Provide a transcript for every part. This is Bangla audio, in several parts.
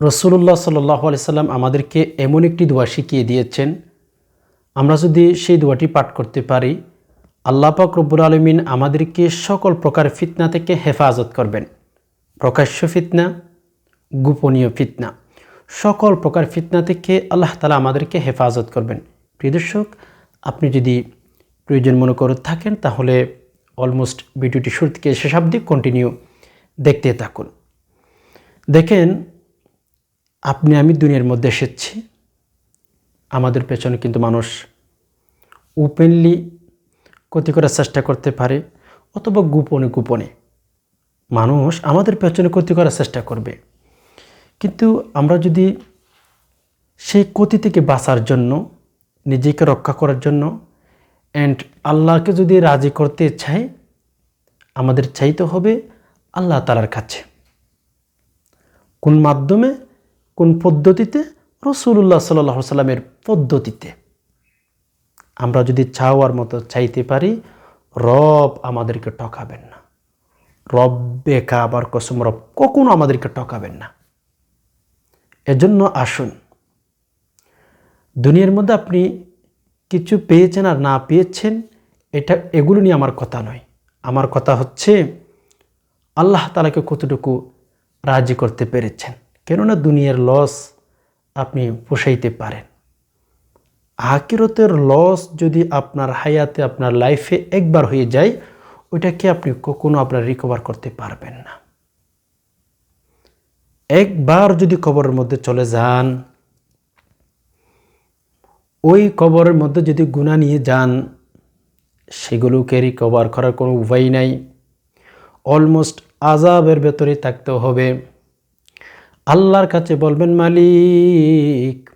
রসুল্লাহ সাল্লাহ সাল্লাম আমাদেরকে এমন একটি দোয়া শিখিয়ে দিয়েছেন। আমরা যদি সেই দোয়াটি পাঠ করতে পারি, আল্লাহ পাক রব্বুল আলমিন আমাদেরকে সকল প্রকার ফিতনা থেকে হেফাজত করবেন। প্রকাশ্য ফিতনা, গোপনীয় ফিতনা, সকল প্রকার ফিতনা থেকে আল্লাহ তালা আমাদেরকে হেফাজত করবেন। প্রিয় দর্শক, আপনি যদি প্রয়োজন মনে করে থাকেন, তাহলে অলমোস্ট ভিডিওটি শুরু থেকে শেষ অবধি কন্টিনিউ দেখতে থাকুন। দেখেন আপনি, আমি দুনিয়ার মধ্যে এসেছি। আমাদের পেছনে কিন্তু মানুষ ওপেনলি ক্ষতি করার চেষ্টা করতে পারে অথবা গোপনে গোপনে। মানুষ আমাদের পেছনে ক্ষতি করার চেষ্টা করবে। কিন্তু আমরা যদি সেই ক্ষতি থেকে বাঁচার জন্য, নিজেকে রক্ষা করার জন্য অ্যান্ড আল্লাহকে যদি রাজি করতে চাই, আমাদের চাইতে হবে আল্লাহ তালার কাছে। কোন মাধ্যমে? কোন পদ্ধতিতে? রসুল্লাহ সাল্লাহ সাল্লামের পদ্ধতিতে। আমরা যদি চাওয়ার মতো চাইতে পারি, রব আমাদেরকে ঠকাবেন না। রব বেকা আবার কসম, রব কখনো আমাদেরকে ঠকাবেন না। এজন্য আসুন, দুনিয়ার মধ্যে আপনি কিছু পেয়েছেন আর না পেয়েছেন, এটা, এগুলো নিয়ে আমার কথা নয়। আমার কথা হচ্ছে, আল্লাহ তালাকে কতটুকু রাজি করতে পেরেছেন? কেননা দুনিয়ার লস আপনি পোষাইতে পারেন। আকিরতের লস যদি আপনার হায়াতে, আপনার লাইফে একবার হয়ে যায়, ওইটাকে আপনি কখনো আপনার রিকভার করতে পারবেন না। একবার যদি কবরের মধ্যে চলে যান, ওই কবরের মধ্যে যদি গুণা নিয়ে যান, সেগুলোকে রিকভার করার কোনো উপায় নাই। অলমোস্ট আজাবের ভেতরে থাকতে হবে। আল্লাহর কাছে বলবেন, মালিক,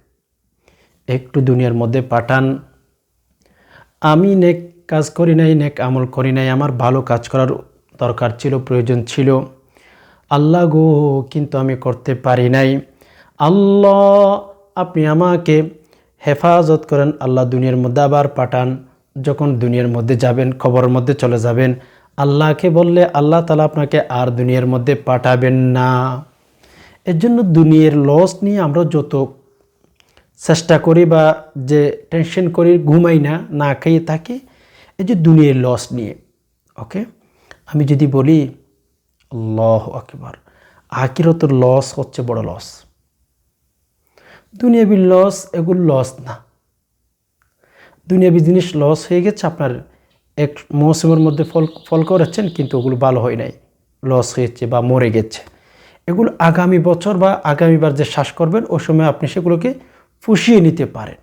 একটু দুনিয়ার মধ্যে পাঠান। আমি নেক কাজ করি নাই, নেক আমল করি নাই, আমার ভালো কাজ করার দরকার ছিল, প্রয়োজন ছিল। আল্লাহ গো, কিন্তু আমি করতে পারি নাই। আল্লাহ, আপনি আমাকে হেফাজত করেন, আল্লাহ দুনিয়ার মধ্যে আবার পাঠান। যখন দুনিয়ার মধ্যে যাবেন খবরের মধ্যে চলে যাবেন, আল্লাহকে বললে আল্লাহ তালা আপনাকে আর দুনিয়ার মধ্যে পাঠাবেন না। এর জন্য দুনিয়ার লস নিয়ে আমরা যত চেষ্টা করি বা যে টেনশন করি, ঘুমাই না না খেয়ে থাকি, এই যে দুনিয়ার লস নিয়ে ওকে আমি যদি বলি, আল্লাহ আকবার আকিরতের লস হচ্ছে বড় লস দুনিয়াবি লস এগুলো লস না। দুনিয়াবি জিনিস লস হয়ে গেছে, আপনার এক মৌসুমের মধ্যে ফল ফল করেছেন, কিন্তু ওগুলো ভালো হয় নাই। লস হয়েছে বা মরে গেছে। এগুলো আগামী বছর বা আগামীবার যে শ্বাস করবেন, ওই সময় আপনি সেগুলোকে ফুসিয়ে নিতে পারেন।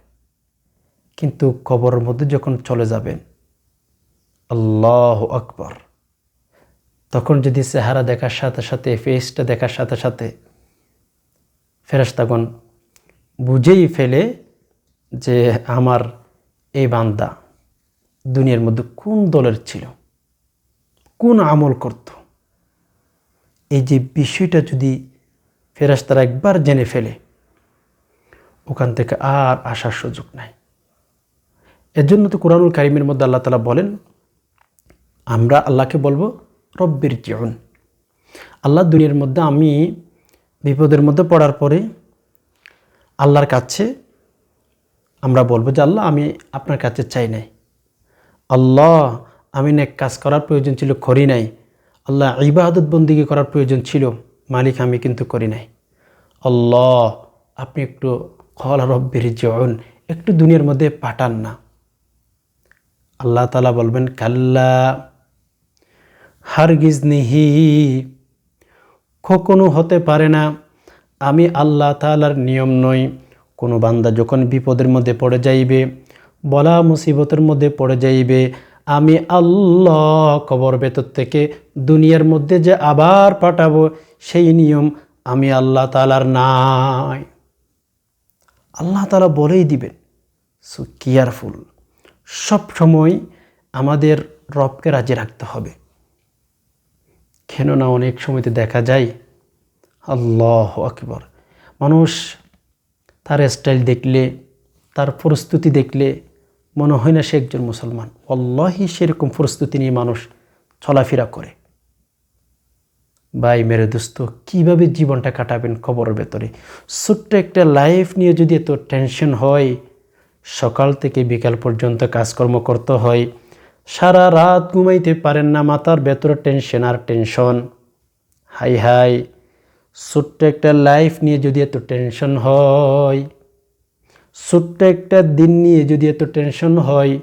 কিন্তু কবরের মধ্যে যখন চলে যাবেন, আল্লাহ আকবর, তখন যদি চেহারা দেখার সাথে সাথে ফেসটা দেখার সাথে সাথে ফেরাস্তাগণ বুঝেই ফেলে যে আমার এই বান্দা দুনিয়ার মধ্যে কোন দলের ছিল, কোন আমল করত। এই যে বিষয়টা যদি ফেরাস্তারা একবার জেনে ফেলে, ওখান থেকে আর আসার সুযোগ নাই। এর জন্য তো কোরআনুল কারিমের মধ্যে আল্লাহ তালা বলেন, আমরা আল্লাহকে বলব রব্বির জীবন আল্লাহ দুনিয়ার মধ্যে, আমি বিপদের মধ্যে পড়ার পরে আল্লাহর কাছে আমরা বলব যে, আল্লাহ, আমি আপনার কাছে চাই নাই। আল্লাহ, আমি নেক কাজ করার প্রয়োজন ছিল, করি নাই। আল্লাহ ইবাদত বন্দিগি করার প্রয়োজন ছিল, মালিক আমি কিন্তু করি নাই। আল্লাহ, আপনি একটু খল রব্বির জন, একটু দুনিয়ার মধ্যে পাঠান না। আল্লাহ তালা বলবেন, কাল্লা হারগিজ নিহি কখনো হতে পারে না, আমি আল্লাহ তালার নিয়ম নই। কোনো বান্দা যখন বিপদের মধ্যে পড়ে যাইবে, বলা মুসিবতের মধ্যে পড়ে যাইবে আমি আল্লাহ কবর ভেতর থেকে দুনিয়ার মধ্যে যে আবার পাঠাবো, সেই নিয়ম আমি আল্লাহ তালার নাই। আল্লাহ তালা বলেই দিবেন, সো কেয়ারফুল, সব সময় আমাদের রবকে রাজি রাখতে হবে। কেননা অনেক সময়তে দেখা যায়, আল্লাহ আকবর। মানুষ তার স্টাইল দেখলে, তার প্রস্তুতি দেখলে মনে হয় না সে একজন মুসলমান। অল্লাহি সেরকম প্রস্তুতি নিয়ে মানুষ চলাফেরা করে। ভাই মেরে দোস্ত, কীভাবে জীবনটা কাটাবেন কবরের ভেতরে? ছোট্ট একটা লাইফ নিয়ে যদি এত টেনশন হয়, সকাল থেকে বিকাল পর্যন্ত কাজকর্ম করতে হয়, সারা রাত ঘুমাইতে পারেন না, মাথার ভেতরে টেনশন আর টেনশন হাই হাই, ছোট্ট একটা লাইফ নিয়ে যদি এত টেনশন হয় ছোট্ট একটা দিন নিয়ে যদি এত টেনশন হয়,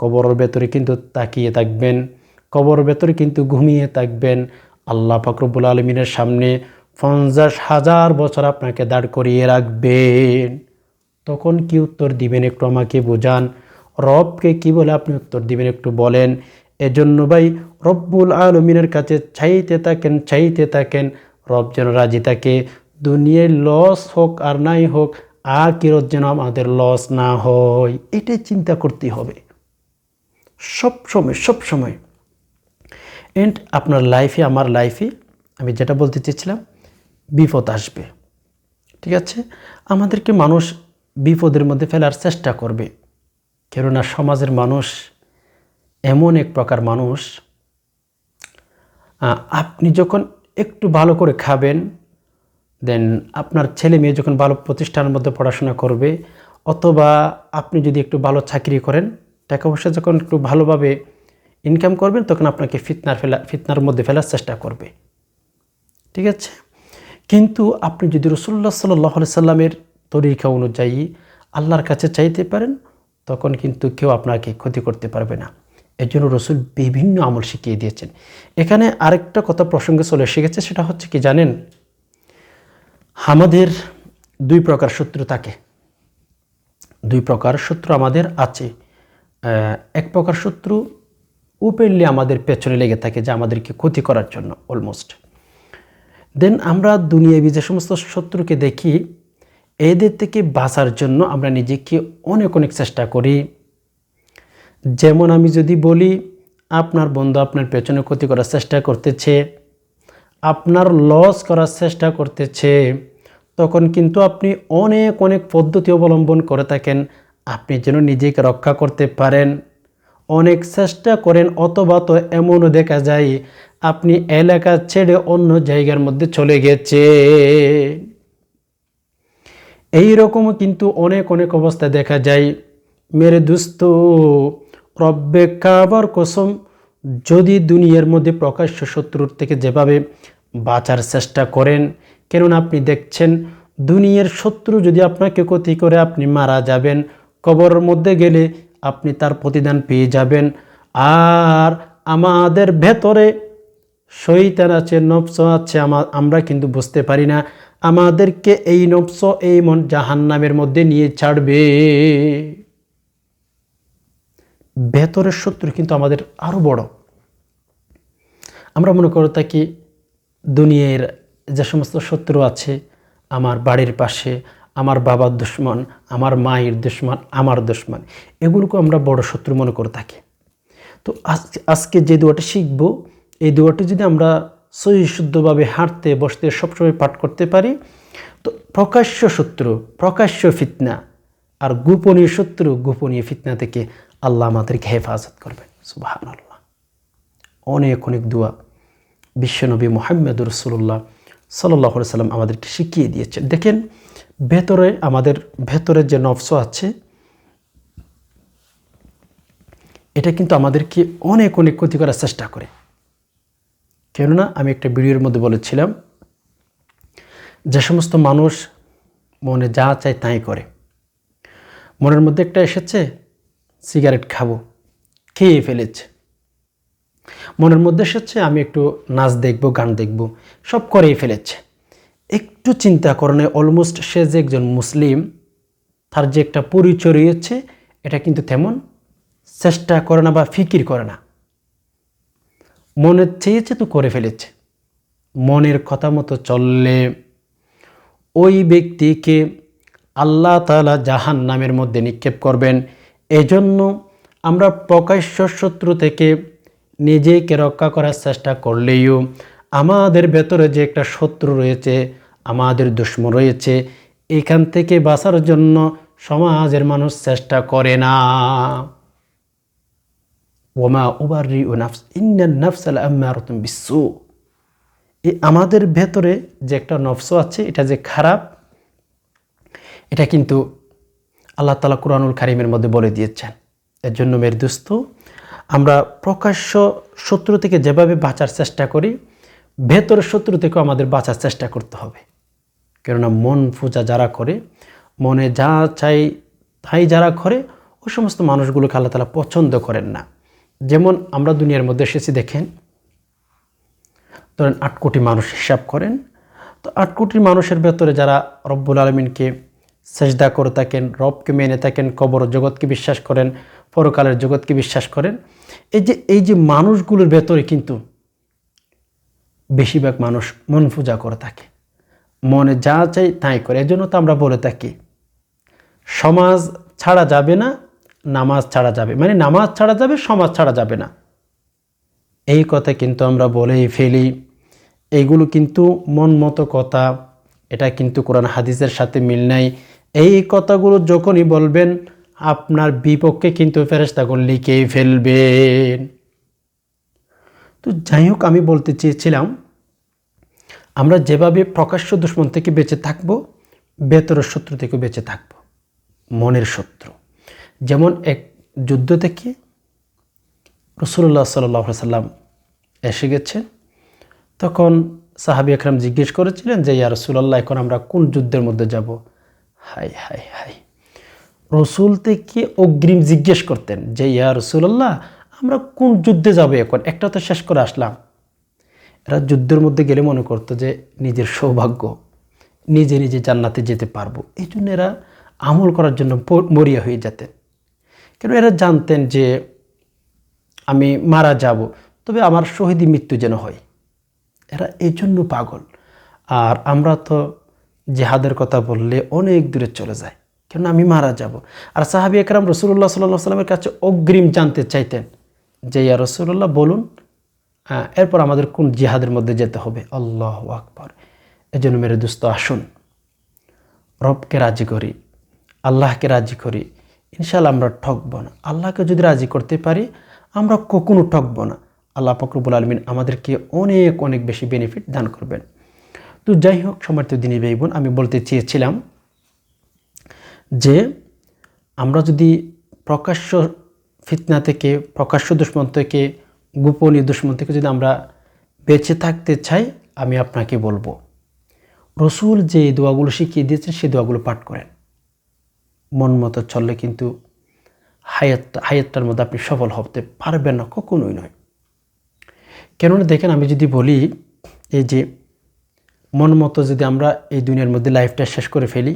কবরের ভেতরে কিন্তু তাকিয়ে থাকবেন, কবরের ভেতরে কিন্তু ঘুমিয়ে থাকবেন। আল্লাহ ফাকরবুল আলমিনের সামনে পঞ্চাশ হাজার বছর আপনাকে দাঁড় করিয়ে রাখবেন। তখন কি উত্তর দিবেন একটু আমাকে বোঝান। রবকে কি বলে আপনি উত্তর দিবেন একটু বলেন। এজন্য ভাই, রব্বুল আলমিনের কাছে চাইতে থাকেন চাইতে থাকেন। রব যেন রাজি থাকে। দুনিয়ায় লস হোক আর নাই হোক আর কিরত যেন আমাদের লস না হয়। এটাই চিন্তা করতে হবে। সব সময় সব সময়। এন্ড আপনার লাইফে আমার লাইফে আমি যেটা বলতে চেয়েছিলাম, বিপদ আসবে। ঠিক আছে? আমাদেরকে মানুষ বিপদের মধ্যে ফেলার চেষ্টা করবে। কেননা সমাজের মানুষ এমন এক প্রকার মানুষ আপনি যখন একটু ভালো করে খাবেন দেন আপনার ছেলে মেয়ে যখন ভালো প্রতিষ্ঠানের মধ্যে পড়াশোনা করবে, অথবা আপনি যদি একটু ভালো চাকরি করেন টাকা পয়সা যখন একটু ভালোভাবে ইনকাম করবেন, তখন আপনাকে ফিতনার ফেলা, ফিতনার মধ্যে ফেলার চেষ্টা করবে। ঠিক আছে? কিন্তু আপনি যদি রসুল্লাহ সাল্লাহ সাল্লামের তরিকা অনুযায়ী আল্লাহর কাছে চাইতে পারেন, তখন কিন্তু কেউ আপনাকে ক্ষতি করতে পারবে না। এর জন্য রসুল বিভিন্ন আমল শিখিয়ে দিয়েছেন। এখানে আরেকটা কথা প্রসঙ্গে চলে এসে গেছে, সেটা হচ্ছে কি জানেন? আমাদের দুই প্রকার শত্রু থাকে। দুই প্রকার শত্রু আমাদের আছে। এক প্রকার শত্রু ওপেনলি আমাদের পেছনে লেগে থাকে যে আমাদেরকে ক্ষতি করার জন্য অলমোস্ট দেন আমরা দুনিয়াবি যে সমস্ত শত্রুকে দেখি, এদের থেকে বাঁচার জন্য আমরা নিজেকে অনেক অনেক চেষ্টা করি। যেমন আমি যদি বলি, আপনার বন্ধু আপনার পেছনে ক্ষতি করার চেষ্টা করতেছে আপনার লস করার চেষ্টা করতেছে, তখন কিন্তু আপনি অনেক অনেক পদ্ধতি অবলম্বন করে থাকেন। আপনি যেন নিজেকে রক্ষা করতে পারেন। অনেক চেষ্টা করেন, অথবা তো এমনও দেখা যায়, আপনি এলাকা ছেড়ে অন্য জায়গার মধ্যে চলে গেছে। এই রকমও কিন্তু অনেক অনেক অবস্থা দেখা যায়। মেরে দুস্থ রব্বে কাবার কসম যদি দুনিয়ার মধ্যে প্রকাশ্য শত্রুর থেকে যেভাবে বাঁচার চেষ্টা করেন, কেননা আপনি দেখছেন দুনিয়ার শত্রু যদি আপনাকে ক্ষতি করে, আপনি মারা যাবেন, কবরের মধ্যে গেলে আপনি তার প্রতিদান পেয়ে যাবেন। আর আমাদের ভেতরে শৈতান আছে, নফস আছে আমরা কিন্তু বুঝতে পারি না। আমাদেরকে এই নফস, এই মন জাহান্নামের মধ্যে নিয়ে ছাড়বে। ভেতরের শত্রু কিন্তু আমাদের আরও বড়। আমরা মনে করে থাকি দুনিয়ার যে সমস্ত শত্রু আছে, আমার বাড়ির পাশে, আমার বাবার দুশ্মন, আমার মায়ের দুশ্মন, আমার দুশ্মন, এগুলোকে আমরা বড় শত্রু মনে করে থাকি। তো আজকে আজকে যে দোয়াটি শিখব, এই দোয়াটি যদি আমরা সহি শুদ্ধভাবে হাঁটতে, বসতে, সবসময় পাঠ করতে পারি, তো প্রকাশ্য শত্রু, প্রকাশ্য ফিতনা আর গোপনীয় শত্রু গোপনীয় ফিতনা থেকে আল্লাহ আমাদেরকে হেফাজত করবেন। সুবাহ আল্লাহ অনেক অনেক দোয়া বিশ্বনবী মোহাম্মদ রসুল্লাহ সাল্লাহ সাল্লাম আমাদেরকে শিখিয়ে দিয়েছেন। দেখেন, ভেতরে আমাদের, ভেতরের যে নফস আছে, এটা কিন্তু আমাদেরকে অনেক অনেক ক্ষতি করার চেষ্টা করে। কেননা, আমি একটা ভিডিওর মধ্যে বলেছিলাম, যে সমস্ত মানুষ মনে যা চায় তাই করে। মনের মধ্যে একটা এসেছে সিগারেট খাব খেয়ে ফেলেছে। মনের মধ্যে এসেছে, আমি একটু নাচ দেখব, গান দেখব, সব করেই ফেলেছে। একটু চিন্তা করণে অলমোস্ট সে যে একজন মুসলিম, তার যে একটা পরিচয় রয়েছে, এটা কিন্তু তেমন চেষ্টা করে না বা ফিকির করে না। মনে চেয়েছে তো করে ফেলেছে। মনের কথা মতো চললে ওই ব্যক্তিকে আল্লাহ তালা জাহান নামের মধ্যে নিক্ষেপ করবেন এজন্য আমরা প্রকাশ্য শত্রু থেকে নিজেকে রক্ষা করার চেষ্টা করলেও আমাদের ভেতরে যে একটা শত্রু রয়েছে, আমাদের দুশ্মন রয়েছে, এখান থেকে বাঁচার জন্য সমাজের মানুষ চেষ্টা করে না। ওমা উবারি ও নাফস ইন্নান নাফস আল বিসু এই আমাদের ভেতরে যে একটা নফস আছে, এটা যে খারাপ, এটা কিন্তু আল্লাহ তালা কোরআনুল কারিমের মধ্যে বলে দিয়েছেন, এর জন্য মেয়ের দোস্ত, আমরা প্রকাশ্য শত্রু থেকে যেভাবে বাঁচার চেষ্টা করি, ভেতরের শত্রু থেকেও আমাদের বাঁচার চেষ্টা করতে হবে। কেননা মন পূজা যারা করে, মনে যা চাই তাই যারা করে ওই সমস্ত মানুষগুলোকে আল্লাহ তালা পছন্দ করেন না। যেমন আমরা দুনিয়ার মধ্যে এসেছি, দেখেন, ধরেন আট কোটি মানুষ হিসাব করেন, তো আট কোটি মানুষের ভেতরে যারা রব্বুল আলমিনকে সেজদা করে থাকেন, রবকে মেনে থাকেন, কবর জগৎকে বিশ্বাস করেন, পরকালের জগৎকে বিশ্বাস করেন। এই যে এই যে মানুষগুলোর ভেতরে কিন্তু বেশিরভাগ মানুষ মন পূজা করে থাকে। মনে যা চাই তাই করে। এজন্য তো আমরা বলে থাকি, সমাজ ছাড়া যাবে না, নামাজ ছাড়া যাবে। মানে নামাজ ছাড়া যাবে, সমাজ ছাড়া যাবে না। এই কথা কিন্তু আমরা বলেই ফেলি। এইগুলো কিন্তু মন মতো কথা। এটা কিন্তু কোরআন হাদিসের সাথে মিল নাই। এই কথাগুলো যখনই বলবেন, আপনার বিপক্ষে কিন্তু ফেরেস্তাগুন লিখেই ফেলবেন। তো যাই হোক, আমি বলতে চেয়েছিলাম, আমরা যেভাবে প্রকাশ্য দুশ্মন থেকে বেঁচে থাকব, ভেতরের শত্রু থেকে বেঁচে থাকব, মনের শত্রু। যেমন এক যুদ্ধ থেকে রসুল্লাহ সাল্লাহ সাল্লাম এসে গেছেন তখন সাহাবি আকরাম জিজ্ঞেস করেছিলেন যে, ইয়া রসুল্লাহ এখন আমরা কোন যুদ্ধের মধ্যে যাব? হাই হাই হাই। রসুল থেকে অগ্রিম জিজ্ঞেস করতেন যে, ইয়া রসুল্লাহ আমরা কোন যুদ্ধে যাব এখন? একটা তো শেষ করে আসলাম। এরা যুদ্ধের মধ্যে গেলে মনে করতো যে, নিজের সৌভাগ্য, নিজে নিজে জান্নাতে যেতে পারব। এই জন্য এরা আমল করার জন্য মরিয়া হয়ে যেতেন। কেন এরা জানতেন যে, আমি মারা যাব, তবে আমার শহীদি মৃত্যু যেন হয়। এরা এই জন্য পাগল। আর আমরা তো জেহাদের কথা বললে অনেক দূরে চলে যায়। কেন আমি মারা যাব। আর সাহাবি একরাম রসুল্লাহ সাল্লাহ সাল্লামের কাছে অগ্রিম জানতে চাইতেন যে, ইয়া রসুল্লাহ বলুন এরপর আমাদের কোন জিহাদের মধ্যে যেতে হবে? আল্লাহ আকবর। এজন্য মেরে দুস্ত, আসুন। রবকে রাজি করি, আল্লাহকে রাজি করি। ইনশাল্লাহ আমরা ঠকবো না। আল্লাহকে যদি রাজি করতে পারি, আমরা কখনো ঠকবো না। আল্লাহ ফকরবুল আলমিন আমাদেরকে অনেক অনেক বেশি বেনিফিট দান করবেন। তো যাই হোক সমর্থ দিনী ভাই বোন আমি বলতে চেয়েছিলাম যে আমরা যদি প্রকাশ্য ফিতনা থেকে, প্রকাশ্য দুশ্মন থেকে, গোপনীয় দুশ্মন থেকে যদি আমরা বেঁচে থাকতে চাই, আমি আপনাকে বলব, রসুল যে দোয়াগুলো শিখিয়ে দিয়েছেন সেই দোয়াগুলো পাঠ করেন। মন মতো চললে কিন্তু হায়াত, হায়াতটার মধ্যে আপনি সফল হতে পারবেন না, কখনোই নয়। কেননা দেখেন, আমি যদি বলি এই যে মন মতো যদি আমরা এই দুনিয়ার মধ্যে লাইফটা শেষ করে ফেলি,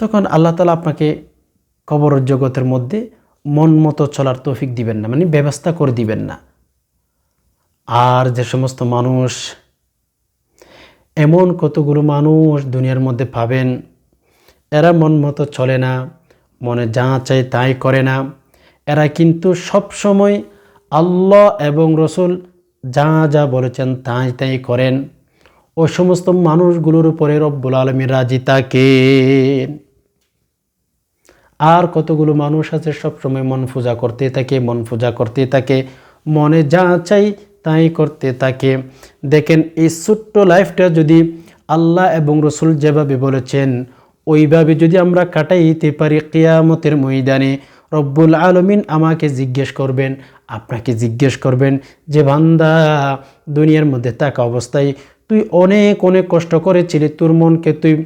তখন আল্লাহ তালা আপনাকে কবর জগতের মধ্যে মন মতো চলার তৌফিক দিবেন না মানে ব্যবস্থা করে দিবেন না। আর যে সমস্ত মানুষ, এমন কতগুলো মানুষ দুনিয়ার মধ্যে পাবেন, এরা মন মতো চলে না, মনে যা চাই তাই করে না। এরা কিন্তু সব সময় আল্লাহ এবং রসুল যা যা বলেছেন তাই তাই করেন। ওই সমস্ত মানুষগুলোর উপরে রব্বুল আলমীর রাজি তাকে আর কতগুলো মানুষ আছে সবসময় মন পূজা করতে থাকে, মন পূজা করতে থাকে, মনে যা চাই তাই করতে থাকে। দেখেন, এই ছোট্ট লাইফটা যদি আল্লাহ এবং রসুল যেভাবে বলেছেন, ওইভাবে যদি আমরা কাটাইতে পারি কেয়ামতের ময়দানে, রব্বুল আলমিন আমাকে জিজ্ঞেস করবেন, আপনাকে জিজ্ঞেস করবেন যে, বান্দা, দুনিয়ার মধ্যে থাকা অবস্থায় তুই অনেক অনেক কষ্ট করেছিলি। তোর মনকে তুই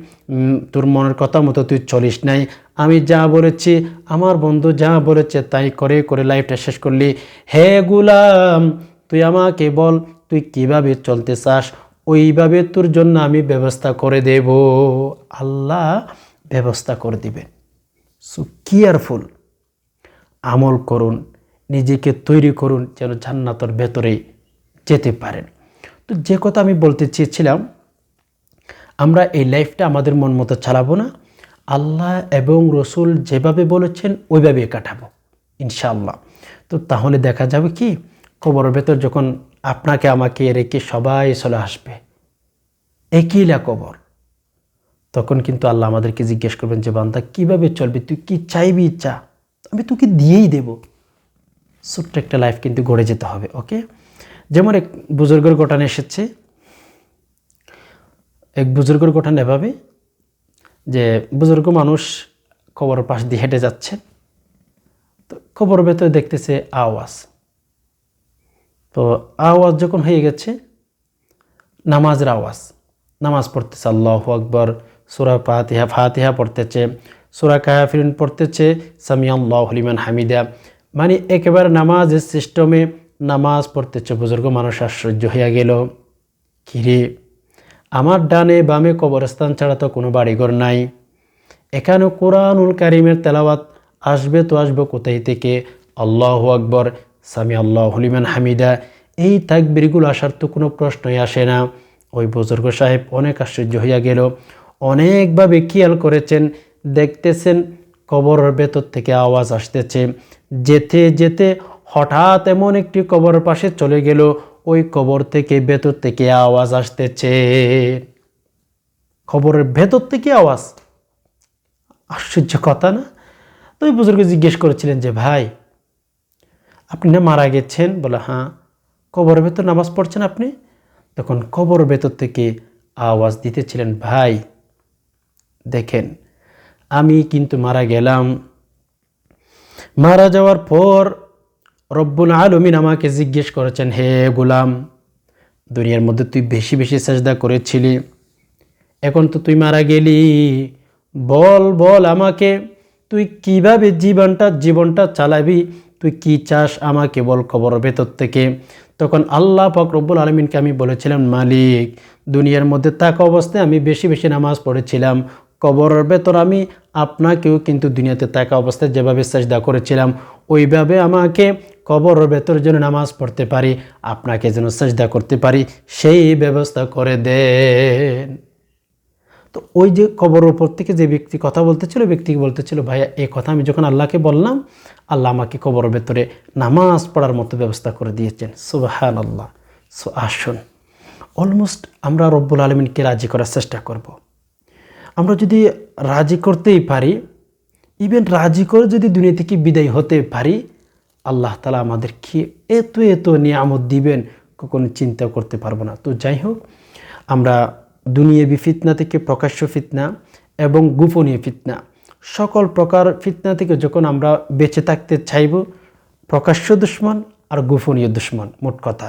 তোর মনের কথা মতো তুই চলিস নাই। আমি যা বলেছি, আমার বন্ধু যা বলেছে, তাই করে করে লাইফটা শেষ করলি। হে গুলাম, তুই আমাকে বল, তুই কীভাবে চলতে চাস? ওইভাবে তোর জন্য আমি ব্যবস্থা করে দেব। আল্লাহ ব্যবস্থা করে দিবেন। So careful. আমল করুন। নিজেকে তৈরি করুন, যেন জান্নাতর ভেতরে যেতে পারেন। তো যে কথা আমি বলতে চেয়েছিলাম, আমরা এই লাইফটা আমাদের মন মতো চালাবো না। আল্লাহ এবং রসুল যেভাবে বলেছেন ওইভাবে কাটাবো, ইনশাআল্লাহ। তো তাহলে দেখা যাবে কি, কবরের ভেতর যখন আপনাকে, আমাকে রেখে সবাই চলে আসবে একইলা কবর, তখন কিন্তু আল্লাহ আমাদেরকে জিজ্ঞেস করবেন, যে বান্দা, কীভাবে চলবে? তুই কি চাইবি ইচ্ছা? আমি তোকে দিয়েই দেব। ছোট্ট একটা লাইফ কিন্তু গড়ে যেতে হবে ওকে যেমন এক বুজুর্গের ঘটনা এসেছে, এক বুজুর্গর ঘটনা এভাবে যে বুজুর্গ মানুষ কবরের পাশ দিয়ে হেঁটে যাচ্ছে, তো কবরের ভেতরে দেখতেছে আওয়াজ। তো আওয়াজ যখন হয়ে গেছে, নামাজের আওয়াজ, নামাজ পড়তেছে, আল্লাহ আকবর, সুরা ফাতিহা ফাতিহা পড়তেছে, সুরা কাহাফিরিন পড়তেছে সামি আল্লাহ হলিমান হামিদা মানে একেবারে নামাজের সিস্টেমে নামাজ পড়তেছে বুজুর্গ মানুষ আশ্চর্য হইয়া গেল কিরে আমার ডানে বামে কবরস্থান ছাড়া তো কোনো বাড়িঘর নাই। এখানে কোরআনুল কারিমের তেলাওয়াত আসবে তো আসবে কোথায় থেকে? আল্লাহ আকবর, সামি আল্লাহ হলিমান হামিদা। এই তাকবিরগুলো আসার তো কোনো প্রশ্নই আসে না। ওই বুজুর্গ সাহেব অনেক আশ্চর্য হইয়া গেল, অনেকভাবে খেয়াল করেছেন, দেখতেছেন কবরের ভেতর থেকে আওয়াজ আসতেছে, যেতে যেতে হঠাৎ এমন একটি কবরের পাশে চলে গেল। ওই কবর থেকে ভেতর থেকে আওয়াজ আসতেছে। খবরের ভেতর থেকে আওয়াজ? আশ্চর্য কথা না? তো ওই বুজুর্গ জিজ্ঞেস করেছিলেন যে, ভাই, আপনি না মারা গেছেন? বলে হ্যাঁ কবরের ভেতর নামাজ পড়ছেন আপনি? তখন কবর ভেতর থেকে আওয়াজ দিতেছিলেন, ভাই, দেখেন, আমি কিন্তু মারা গেলাম। মারা যাওয়ার পর রব্বুল আলমিন আমাকে জিজ্ঞেস করেছেন, হে গোলাম, দুনিয়ার মধ্যে তুই বেশি বেশি সাজদা করেছিলি, এখন তো তুই মারা গেলি। বল বল আমাকে, তুই কীভাবে জীবনটা জীবনটা চালাবি? তুই কি চাস আমাকে বল খবর ভেতর থেকে? তখন আল্লাহ পাক রব্বুল আলমিনকে আমি বলেছিলাম, মালিক, দুনিয়ার মধ্যে থাকা অবস্থায় আমি বেশি বেশি নামাজ পড়েছিলাম। কবরের ভেতর আমি আপনাকেও কিন্তু দুনিয়াতে থাকা অবস্থায় যেভাবে চেষ্টা করেছিলাম, ওইভাবে আমাকে কবরের ভেতর যেন নামাজ পড়তে পারি, আপনাকে যেন চেষ্টা করতে পারি, সেই ব্যবস্থা করে দেন। তো ওই যে কবর ওপর থেকে যে ব্যক্তি কথা বলতেছিল, ব্যক্তিকে বলতেছিল ভাইয়া এই কথা আমি যখন আল্লাহকে বললাম, আল্লাহ আমাকে কবরের ভেতরে নামাজ পড়ার মতো ব্যবস্থা করে দিয়েছেন। সুবাহান আল্লাহ সো আসুন, অলমোস্ট আমরা রব্বুল আলমিনকে রাজি করার চেষ্টা করব। আমরা যদি রাজি করতেই পারি, ইভেন রাজি করে যদি দুনিয়া থেকে বিদায় হতে পারি আল্লাহ তালা আমাদেরকে এত এত নিয়ামত দিবেন, কখনো চিন্তা করতে পারব না। তো যাই হোক, আমরা দুনিয়াবি ফিতনা থেকে প্রকাশ্য ফিতনা এবং গোপনীয় ফিতনা, সকল প্রকার ফিতনা থেকে যখন আমরা বেঁচে থাকতে চাইব, প্রকাশ্য দুশ্মন আর গোপনীয় দুশ্মন, মোট কথা।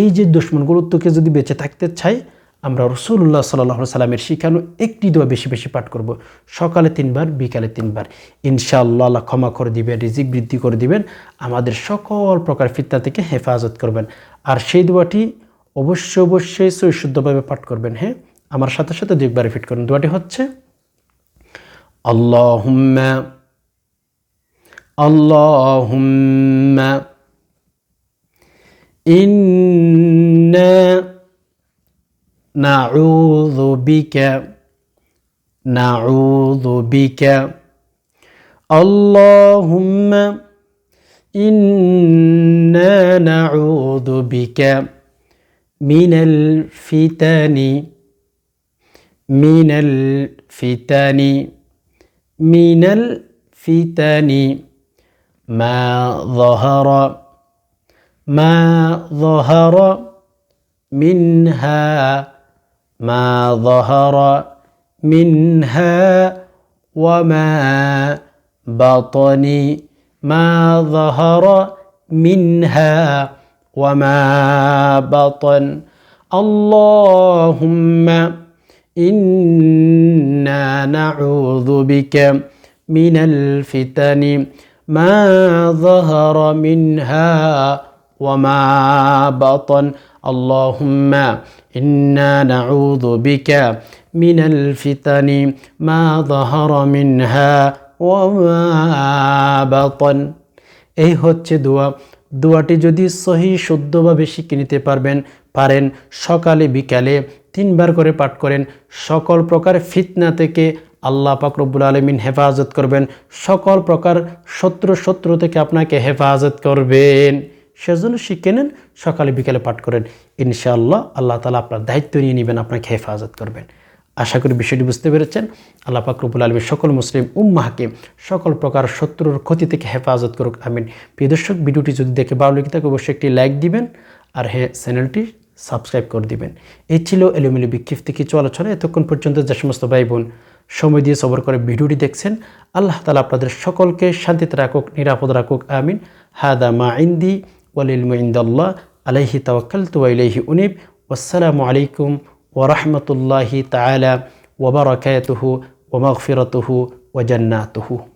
এই যে দুশ্মনগুলো থেকে যদি বেঁচে থাকতে চাই আমরা রসুল্লাহ সাল্লাহ সাল্লামের শিখানো একটি দোয়া বেশি বেশি পাঠ করব। সকালে তিনবার, বিকালে তিনবার। ইনশাআল্লাহ আল্লাহ ক্ষমা করে দিবেন, রিজিক বৃদ্ধি করে দিবেন, আমাদের সকল প্রকার ফিতনা থেকে হেফাজত করবেন। আর সেই দোয়াটি অবশ্যই অবশ্যই সৈশুদ্ধভাবে পাঠ করবেন হ্যাঁ? আমার সাথে সাথে দুইবার রিপিট করুন। দোয়াটি হচ্ছে, আল্লাহুম্মা আল্লাহুম্মা, ইন্না نعوذ بك نعوذ بك. اللهم إنا نعوذ بك من الفتن من الفتن من الفتن. ما ظهر ما ظهر منها ما ظهر منها وما بطن ما ظهر منها وما بطن. اللهم إنا نعوذ بك من الفتن ما ظهر منها وما بطن. اللهم إنا نعوذ بك من الفتن ما ظهر منها وما بطن এই হচ্ছে দোয়া দোয়াটি যদি সহি শুদ্ধভাবে শিখে নিতে পারবেন পারেন সকালে বিকালে তিনবার করে পাঠ করেন সকল প্রকার ফিতনা থেকে আল্লাহ পাক রব্বুল আলমিন হেফাজত করবেন সকল প্রকার শত্রু শত্রু থেকে আপনাকে হেফাজত করবেন সেজন্য শিখে নেন, সকালে বিকালে পাঠ করেন। ইনশাআল্লাহ আল্লাহ তালা আপনার দায়িত্ব নিয়ে নেবেন, আপনাকে হেফাজত করবেন। আশা করি বিষয়টি বুঝতে পেরেছেন। আল্লাহ পাকরুবুল আলমী সকল মুসলিম উম্মাহাকে সকল প্রকার শত্রুর ক্ষতি থেকে হেফাজত করুক, আমিন। প্রিয় দর্শক, ভিডিওটি যদি দেখে ভালো লেগে থাকে, অবশ্যই একটি লাইক দিবেন আর হ্যাঁ চ্যানেলটি সাবস্ক্রাইব করে দিবেন। এই ছিল এলোমেলো বিক্ষিপ্ত কিছু আলোচনা। এতক্ষণ পর্যন্ত যে সমস্ত ভাই বোন সময় দিয়ে সবর করে ভিডিওটি দেখছেন, আল্লাহ তালা আপনাদের সকলকে শান্তিতে রাখুক, নিরাপদ রাখুক, আমিন। হাদা মা ইন্দি والعلم عند الله. عليه توكلت وإليه أنيب. والسلام عليكم ورحمة الله تعالى وبركاته ومغفرته وجناته.